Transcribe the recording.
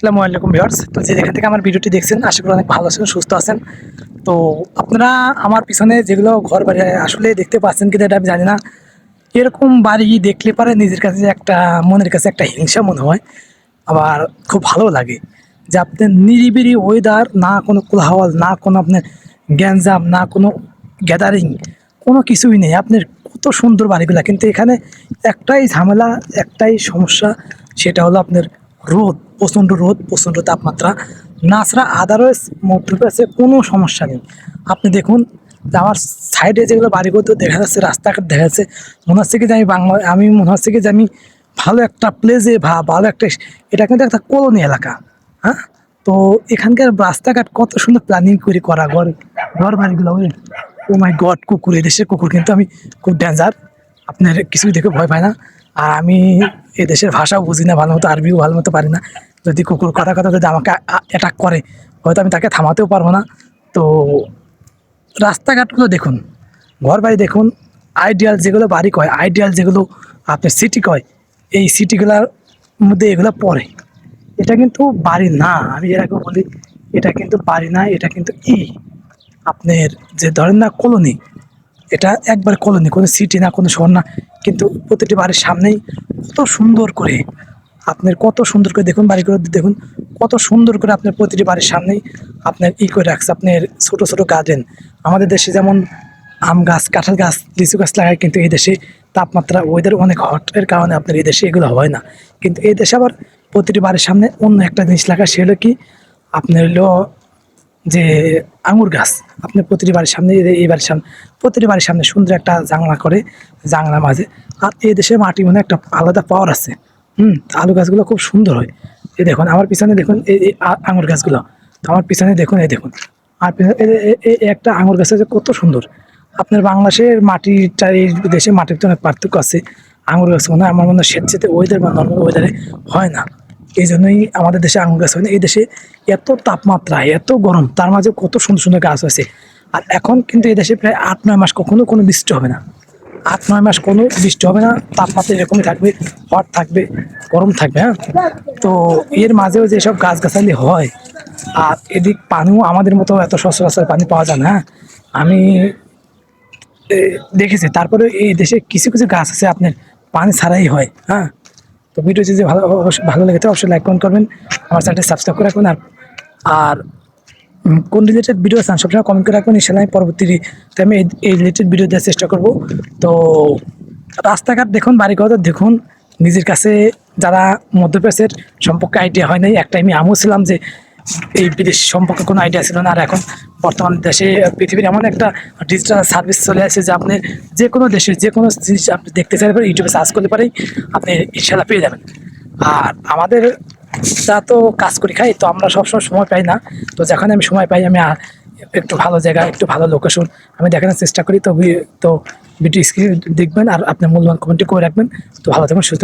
আসসালামু আলাইকুম তো যে যেখান থেকে আমার ভিডিওটি দেখছেন, আশা করি অনেক ভালো আছেন, সুস্থ আছেন। তো আপনারা আমার পিছনে যেগুলো ঘর বাড়ি আসলে দেখতে পাচ্ছেন কিনা এটা আমি জানি না। এরকম বাড়ি দেখলে পারে নিজের কাছে একটা, মনের কাছে একটা হিংসা মনে হয়। আবার খুব ভালো লাগে যে আপনার নিরিবিরি ওয়েদার না কোনো কোলাহল, না কোনো আপনার গ্যাঞ্জাম, না কোনো গ্যাদারিং কোনো কিছুই নেই। আপনার কত সুন্দর বাড়িগুলা। কিন্তু এখানে একটাই ঝামেলা, একটাই সমস্যা, সেটা হলো আপনার রোদ, প্রচণ্ড রোদ, প্রচণ্ড তাপমাত্রা। নাছড়া আদারওয়াইজ মধ্যপ্রাচ্যে কোনো সমস্যা নেই। আপনি দেখুন আমার সাইডে যেগুলো বাড়িগুলো দেখা যাচ্ছে, রাস্তাঘাট দেখা যাচ্ছে, মনে হচ্ছে কি যে আমি বাংলা, আমি মনে হচ্ছে কি যে আমি ভালো একটা প্লেসে ভা, ভালো একটা এটা কিন্তু একটা কলোনি এলাকা হ্যাঁ? তো এখানকার রাস্তাঘাট কত সুন্দর প্ল্যানিং করে করা, ঘর ঘর বাড়িগুলো ও মাই গড কুকুর, এদেশের কুকুর কিন্তু আমি খুব ডেঞ্জার আপনার কিছুই দেখে ভয় পায় না। আর আমি এদেশের ভাষাও বুঝি না, ভালো মতো আরবিও ভালো মতো পারি না। যদি কুকুর কথা কথা যদি আমাকে অ্যাটাক করে, হয়তো আমি তাকে থামাতেও পারব না। তো রাস্তাঘাটগুলো দেখুন ঘর বাড়ি দেখুন আইডিয়াল যেগুলো বাড়ি কয় আইডিয়াল যেগুলো আপনার সিটি কয়, এই সিটিগুলোর মধ্যে এগুলো পড়ে। এটা কিন্তু বাড়ি না, আমি এর আগে বলি, এটা কিন্তু বাড়ি না, এটা কিন্তু ই। আপনার যে ধরেন না কলোনি এটা একবার কলোনি, কোনো সিটি না, কোনো শহর না, কিন্তু প্রতিটি বাড়ির সামনেই কত সুন্দর করে আপনার কত সুন্দর করে দেখুন বাড়িগুলো দেখুন, কত সুন্দর করে আপনার প্রতিটি বাড়ির সামনেই আপনার ই করে রাখছে, আপনার ছোট ছোট গার্ডেন আমাদের দেশে যেমন আম গাছ, কাঁঠাল গাছ, লিচু গাছ লাগায়, কিন্তু এই দেশে তাপমাত্রা ওয়েদার অনেক হট এর কারণে আপনার এই দেশে এগুলো হয় না। কিন্তু এই দেশে আবার প্রতিটি বাড়ির সামনে অন্য একটা জিনিস লাগায় সে হলো কি? আপনার হলো যে আঙুর গাছ, আপনি প্রতিটি বাড়ির সামনে এই- বাড়ির সামনে, প্রতিটি বাড়ির সামনে সুন্দর একটা জাংলা করে জাংলা মাঝে। আর এই দেশের মাটি মানে একটা আলাদা পাওয়ার আছে। হুম আলু গাছগুলো খুব সুন্দর হয়। এই দেখুন, আমার পিছনে দেখুন এই আঙুর গাছগুলো। তো আমার পিছনে দেখুন, এই দেখুন। আর একটা আঙুর গাছ আছে, কত সুন্দর। আপনার বাংলাদেশের মাটিটা, এই দেশে মাটির তো অনেক পার্থক্য আছে। আঙুর গাছ মনে হয় আমার মনে হয় স্বেচ্ছাতে ওয়েদার বা নর্মাল ওয়েদারে হয় না। এই জন্যই আমাদের দেশে আঙুর গাছ হয় না। এই দেশে এত তাপমাত্রা, এত গরম, তার মাঝে কত সুন্দর সুন্দর গাছ আছে। আর এখন কিন্তু এই দেশে প্রায় আট, নয় মাস কখনো কোনো বৃষ্টি হবে না। আট, নয় মাস কোনো বৃষ্টি হবে না, তাপমাত্রা এরকমই থাকবে, হট থাকবে, গরম থাকবে হ্যাঁ? তো এর মাঝেও যেসব গাছগাছালি হয়, আর এদিক পানিও আমাদের মতো এত সচরাচর পানি পাওয়া যায় না হ্যাঁ? আমি দেখেছি, তারপরে এই দেশে কিছু কিছু গাছ আছে, আপনার পানি ছাড়াই হয় হ্যাঁ? তো ভিডিও যদি ভালো ভালো লেগে থাকে, অবশ্যই লাইক কমেন্ট করবেন, আমার চ্যানেলটি সাবস্ক্রাইব করে রাখবেন, আর আর কোন রিলেটেড ভিডিও চান সবসময় কমেন্ট করে রাখবেন ইনশাল্লাহ আমি পরবর্তী আমি এই- রিলেটেড ভিডিও দেওয়ার চেষ্টা করব। তো রাস্তাঘাট দেখুন বাড়ি বাড়িঘর দেখুন, নিজের কাছে যারা মধ্যপ্রাচ্যের সম্পর্কে আইডিয়া হয় নাই একটা আমি আমিও ছিলাম যে এই বিদেশ সম্পর্কে কোনো আইডিয়া ছিল না, আর এখন বর্তমান দেশে, পৃথিবীর এমন একটা ডিজিটাল সার্ভিস চলে আসে যে আপনি যে কোনো দেশে যে কোনো জিনিস আপনি দেখতে চাইলে পরে ইউটিউবে সার্চ করলে পরেই আপনি ইনশাল্লাহ পেয়ে যাবেন। আর আমাদের যা তো কাজ করি খাই, তো আমরা সবসময় সময় পাই না। তো যখন আমি সময় পাই, আমি একটু ভালো জায়গা একটু ভালো লোকেশন আমি দেখানোর চেষ্টা করি। তো তো ভিডিও স্ক্রিন দেখবেন আর আপনার মূল্যবান কমেন্টে করে রাখবেন। তো ভালো থাকবেন, সুস্থ।